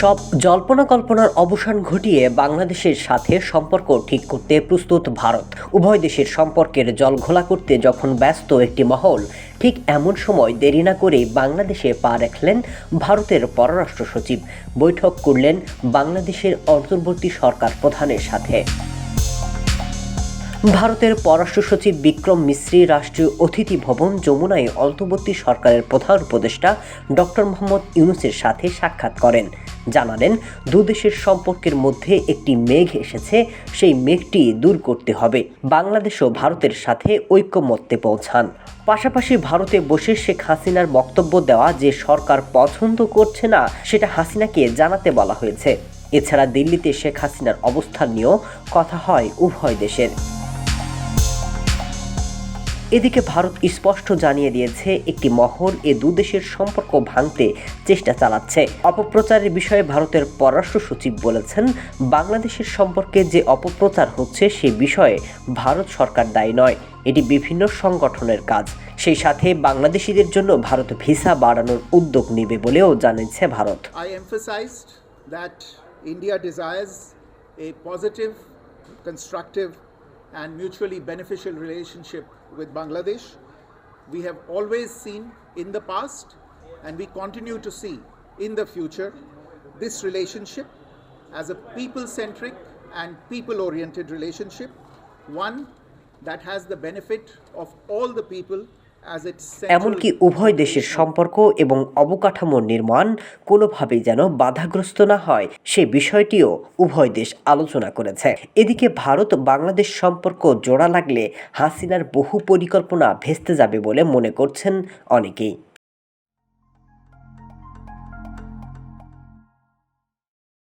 সব জল্পনা কল্পনার অবসান ঘটিয়ে বাংলাদেশের সাথে সম্পর্ক ঠিক করতে প্রস্তুত ভারত। উভয় দেশের সম্পর্কের জল ঘোলা করতে যখন ব্যস্ত একটি মহল, ঠিক এমন সময় দেরি না করেই বাংলাদেশে পা রাখলেন ভারতের পররাষ্ট্র সচিব। বৈঠক করলেন বাংলাদেশের অন্তর্বর্তী সরকার প্রধানের সাথে। ভারতের পররাষ্ট্র সচিব বিক্রম মিশ্রি রাষ্ট্রীয় অতিথি ভবন যমুনায় অন্তর্বর্তী সরকারের প্রধান উপদেষ্টা ডক্টর মোহাম্মদ ইউনুসের সাথে সাক্ষাৎ করেন। জানালেন, দুদেশের সম্পর্কের মধ্যে একটি মেঘ এসেছে, সেই মেঘটি দূর করতে হবে। বাংলাদেশ ও ভারতের সাথে ঐক্যমত্যে পৌঁছান। পাশাপাশি ভারতে বসে শেখ হাসিনার বক্তব্য দেওয়া যে সরকার পছন্দ করছে না, সেটা হাসিনাকে জানাতে বলা হয়েছে। এছাড়া দিল্লিতে শেখ হাসিনার অবস্থান নিয়েও কথা হয় উভয় দেশের। এদিকে ভারত স্পষ্ট জানিয়ে দিয়েছে, একটি মহল এ দুদেশের সম্পর্ক ভাঙতে চেষ্টা চালাচ্ছে। অপপ্রচারের বিষয়ে ভারতের পররাষ্ট্র সচিব বলেছেন, বাংলাদেশের সম্পর্কে যে অপপ্রচার হচ্ছে সে বিষয়ে ভারত সরকার দায়ী নয়, এটি বিভিন্ন সংগঠনের কাজ। সেই সাথে বাংলাদেশিদের জন্য ভারত ভিসা বাড়ানোর উদ্যোগ নেবে বলেও জানিয়েছে Bharat. I emphasized that India desires and mutually beneficial relationship with Bangladesh. We have always seen in the past, and we continue to see in the future, this relationship as a people centric and people oriented relationship, one that has the benefit of all the people এমনকি উভয় দেশের সম্পর্ক এবং অবকাঠামো নির্মাণ কোনোভাবেই যেন বাধাগ্রস্ত না হয়, সে বিষয়টিও উভয় দেশ আলোচনা করেছে। এদিকে ভারত বাংলাদেশ সম্পর্ক জোড়া লাগলে হাসিনার বহু পরিকল্পনা ভেস্তে যাবে বলে মনে করছেন অনেকেই।